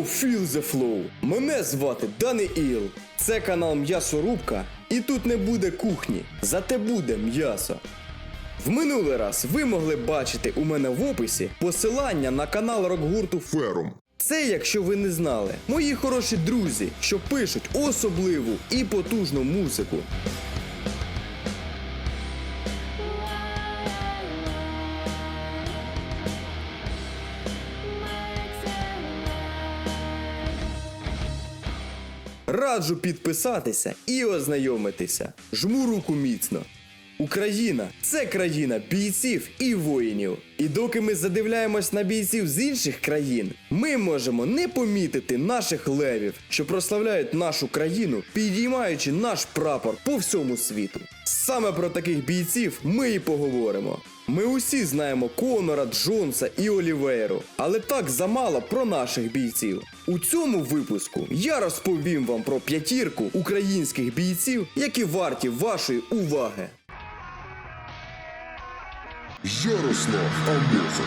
feel the flow. Мене звати Даниїл. Це канал М'ясорубка, і тут не буде кухні, зате буде м'ясо. В минулий раз ви могли бачити у мене в описі посилання на канал рок-гурту Ферум. це, якщо ви не знали, мої хороші друзі, що пишуть особливу і потужну музику. Раджу підписатися і ознайомитися. Жму руку міцно. Україна це країна бійців і воїнів. І доки ми задивляємось на бійців з інших країн, ми можемо не помітити наших левів, що прославляють нашу країну, підіймаючи наш прапор по всьому світу. Саме про таких бійців ми і поговоримо. Ми усі знаємо Конора, Джонса і Олівейру, але так замало про наших бійців. У цьому випуску я розповім вам про п'ятірку українських бійців, які варті вашої уваги. Ярослав Амосов.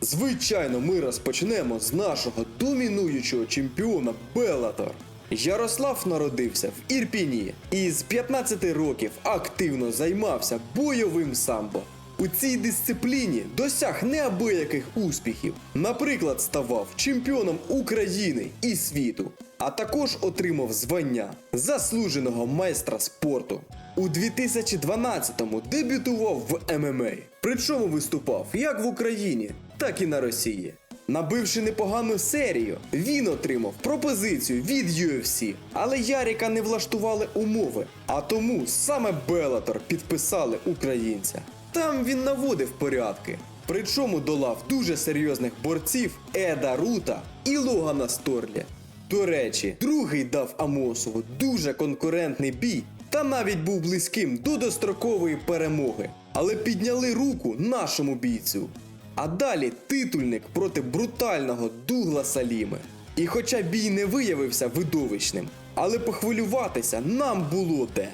Звичайно, ми розпочнемо з нашого домінуючого чемпіона Белатор. Ярослав народився в Ірпіні і з 15 років активно займався бойовим самбо. У цій дисципліні досяг неабияких успіхів. Наприклад, ставав чемпіоном України і світу, а також отримав звання заслуженого майстра спорту. У 2012-му дебютував в ММА. Причому виступав як в Україні, так і на Росії. Набивши непогану серію, він отримав пропозицію від UFC, але Яріка не влаштували умови, а тому саме Белатор підписали українця. Там він наводив порядки, причому долав дуже серйозних борців Еда Рута і Логана Сторлі. До речі, другий дав Амосову дуже конкурентний бій та навіть був близьким до дострокової перемоги, але підняли руку нашому бійцю. А далі титульник проти брутального Дугласа Ліми. І хоча бій не виявився видовищним, але похвилюватися нам було де.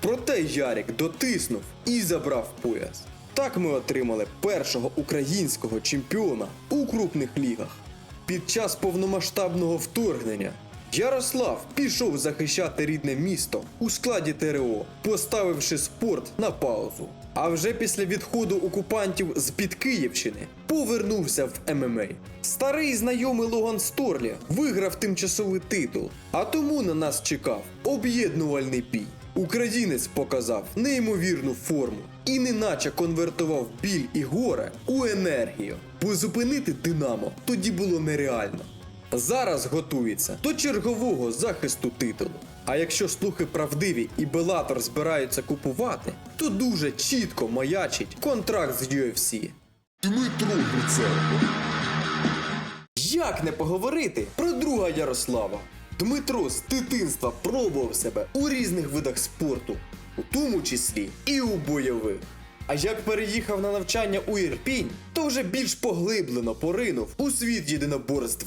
Проте Ярик дотиснув і забрав пояс. Так ми отримали першого українського чемпіона у крупних лігах. Під час повномасштабного вторгнення Ярослав пішов захищати рідне місто у складі ТРО, поставивши спорт на паузу. А вже після відходу окупантів з під Київщини повернувся в ММА. Старий знайомий Логан Сторлі виграв тимчасовий титул, а тому на нас чекав об'єднувальний бій. Українець показав неймовірну форму і неначе конвертував біль і горе у енергію, бо зупинити Динамо тоді було нереально. Зараз готується до чергового захисту титулу. А якщо слухи правдиві і Белатор збираються купувати, то дуже чітко маячить контракт з UFC. Дмитро Гриценко. Як не поговорити про друга Ярослава? Дмитро з дитинства пробував себе у різних видах спорту, у тому числі і у бойових. А як переїхав на навчання у Ірпінь, то вже більш поглиблено поринув у світ єдиноборств.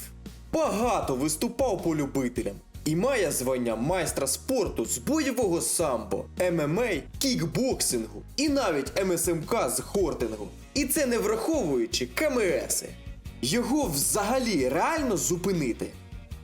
Багато виступав по любителям і має звання майстра спорту з бойового самбо, ММА, кікбоксингу і навіть МСМК з хортингу. І це не враховуючи КМСи. Його взагалі реально зупинити.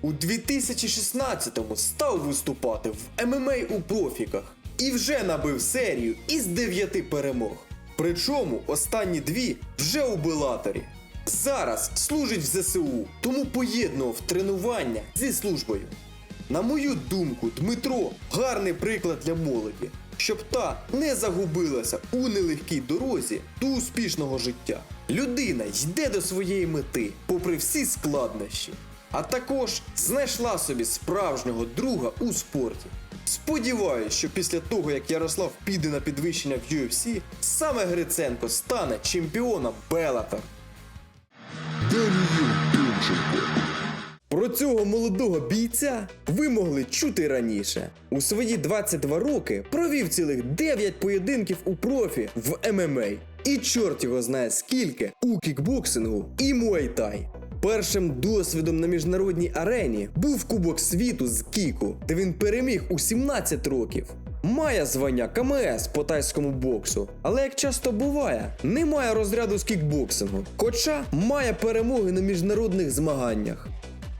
У 2016-му став виступати в ММА у профіках і вже набив серію із 9 перемог. Причому останні дві вже у Белаторі. Зараз служить в ЗСУ, тому поєднував тренування зі службою. На мою думку, Дмитро гарний приклад для молоді, щоб та не загубилася у нелегкій дорозі до успішного життя. Людина йде до своєї мети, попри всі складнощі, а також знайшла собі справжнього друга у спорті. Сподіваюсь, що після того, як Ярослав піде на підвищення в UFC, саме Гриценко стане чемпіоном Тимченко. Про цього молодого бійця ви могли чути раніше. У свої 22 роки провів цілих 9 поєдинків у профі в ММА. І чорт його знає скільки у кікбоксингу і муайтай. Першим досвідом на міжнародній арені був Кубок світу з Кіку, де він переміг у 17 років. Має звання КМС по тайському боксу, але як часто буває, немає розряду з кікбоксингу, хоча має перемоги на міжнародних змаганнях.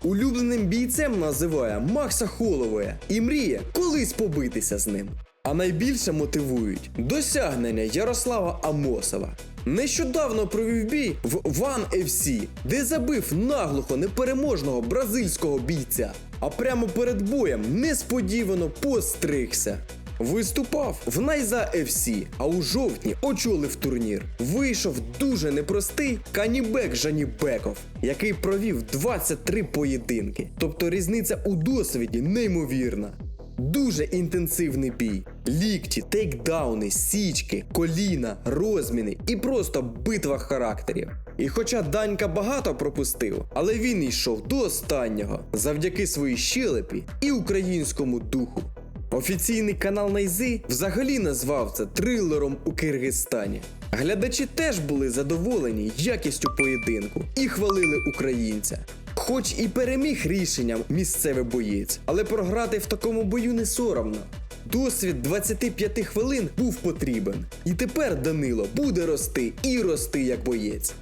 Улюбленим бійцем називає Макса Холовея і мріє колись побитися з ним. А найбільше мотивують досягнення Ярослава Амосова. Нещодавно провів бій в One FC, де забив наглухо непереможного бразильського бійця. А прямо перед боєм несподівано постригся. Виступав в Найза FC, а у жовтні очолив турнір. Вийшов дуже непростий Канібек Жанібеков, який провів 23 поєдинки. Тобто різниця у досвіді неймовірна. Дуже інтенсивний бій. Лікті, тейкдауни, січки, коліна, розміни і просто битва характерів. І хоча Данька багато пропустив, але він йшов до останнього завдяки своїй щелепі і українському духу. Офіційний канал Найзи взагалі назвав це трилером у Киргизстані. Глядачі теж були задоволені якістю поєдинку і хвалили українця. Хоч і переміг рішенням місцевий боєць, але програти в такому бою не соромно. Досвід 25 хвилин був потрібен. І тепер Данило буде рости і рости як боєць.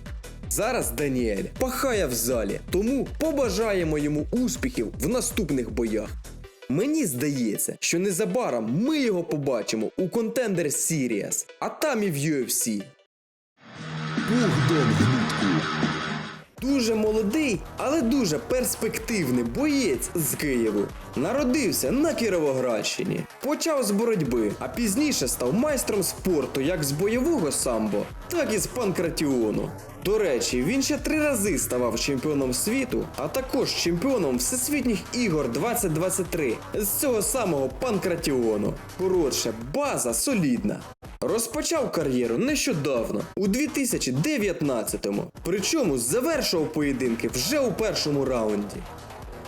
Зараз Даніель пахає в залі, тому побажаємо йому успіхів в наступних боях. Мені здається, що незабаром ми його побачимо у Contender Series, а там і в UFC. Богдан Гнутко. Дуже молодий, але дуже перспективний боєць з Києву. Народився на Кіровоградщині, почав з боротьби, а пізніше став майстром спорту як з бойового самбо, так і з панкратіону. До речі, він ще три рази ставав чемпіоном світу, а також чемпіоном всесвітніх ігор 2023 з цього самого панкратіону. Коротше, база солідна. Розпочав кар'єру нещодавно, у 2019-му. Причому завершував поєдинки вже у першому раунді.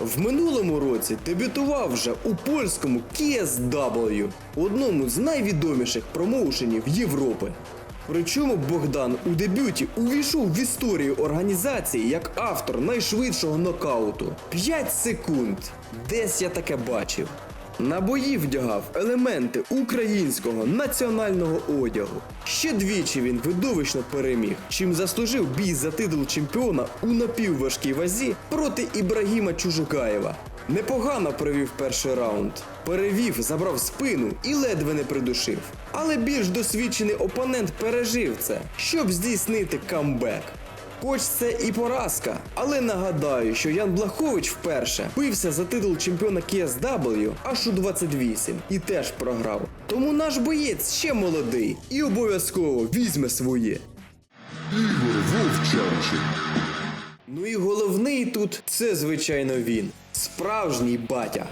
В минулому році дебютував вже у польському KSW, одному з найвідоміших промоушенів Європи. Причому Богдан у дебюті увійшов в історію організації як автор найшвидшого нокауту 5 секунд. Десь я таке бачив. На бої вдягав елементи українського національного одягу. Ще двічі він видовищно переміг, чим заслужив бій за титул чемпіона у напівважкій вазі проти Ібрагіма Чужукаєва. Непогано провів перший раунд. Перевів, забрав спину і ледве не придушив. Але більш досвідчений опонент пережив це, щоб здійснити камбек. Хоч це і поразка, але нагадаю, що Ян Блахович вперше бився за титул чемпіона KSW аж у 28 і теж програв. Тому наш боєць ще молодий і обов'язково візьме своє. Ігор Вовчанчин. Ну і головний тут це, звичайно, він. Справжній батя.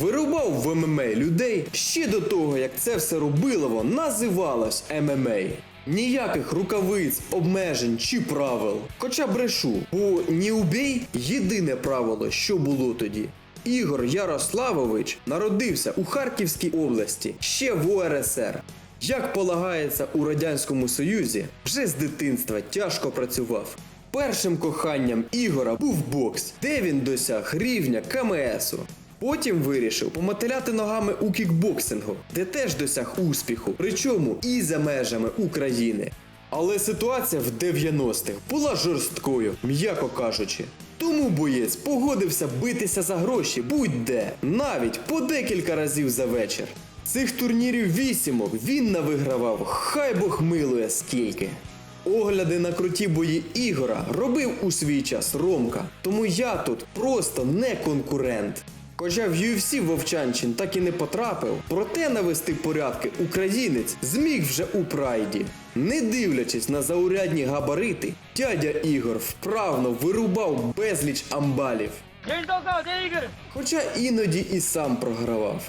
Вирубав в ММА людей ще до того, як це все робилово називалось ММА. Ніяких рукавиць, обмежень чи правил. Хоча брешу, бо ні убій єдине правило, що було тоді. Ігор Ярославович народився у Харківській області ще в УРСР. Як полагається у Радянському Союзі, вже з дитинства тяжко працював. Першим коханням Ігора був бокс, де він досяг рівня КМСу. Потім вирішив помотиляти ногами у кікбоксингу, де теж досяг успіху, причому і за межами України. Але ситуація в 90-х була жорсткою, м'яко кажучи. Тому боєць погодився битися за гроші будь-де, навіть по декілька разів за вечір. Цих турнірів вісімок він навигравав, хай Бог милує скільки. Огляди на круті бої Ігора робив у свій час Ромка, тому я тут просто не конкурент. Хоча в UFC Вовчанчин так і не потрапив, проте навести порядки українець зміг вже у прайді. Не дивлячись на заурядні габарити, дядя Ігор вправно вирубав безліч амбалів. Хоча іноді і сам програвав.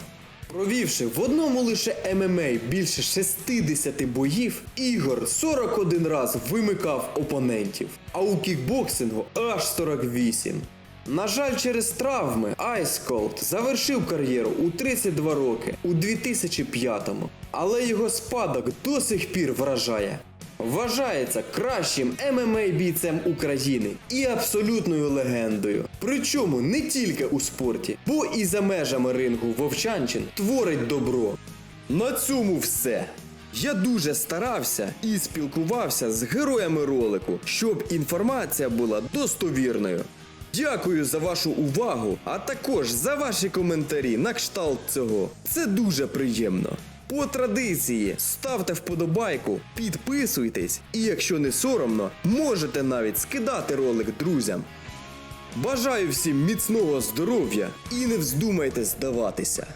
Провівши в одному лише ММА більше 60 боїв, Ігор 41 раз вимикав опонентів, а у кікбоксингу аж 48. На жаль, через травми Ice Cold завершив кар'єру у 32 роки у 2005-му, але його спадок до сих пір вражає. Вважається кращим ММА бійцем України і абсолютною легендою. Причому не тільки у спорті, бо і за межами рингу Вовчанчин творить добро. На цьому все. Я дуже старався і спілкувався з героями ролику, щоб інформація була достовірною. Дякую за вашу увагу, а також за ваші коментарі на кшталт цього. Це дуже приємно. По традиції ставте вподобайку, підписуйтесь і, якщо не соромно, можете навіть скидати ролик друзям. Бажаю всім міцного здоров'я і не вздумайте здаватися.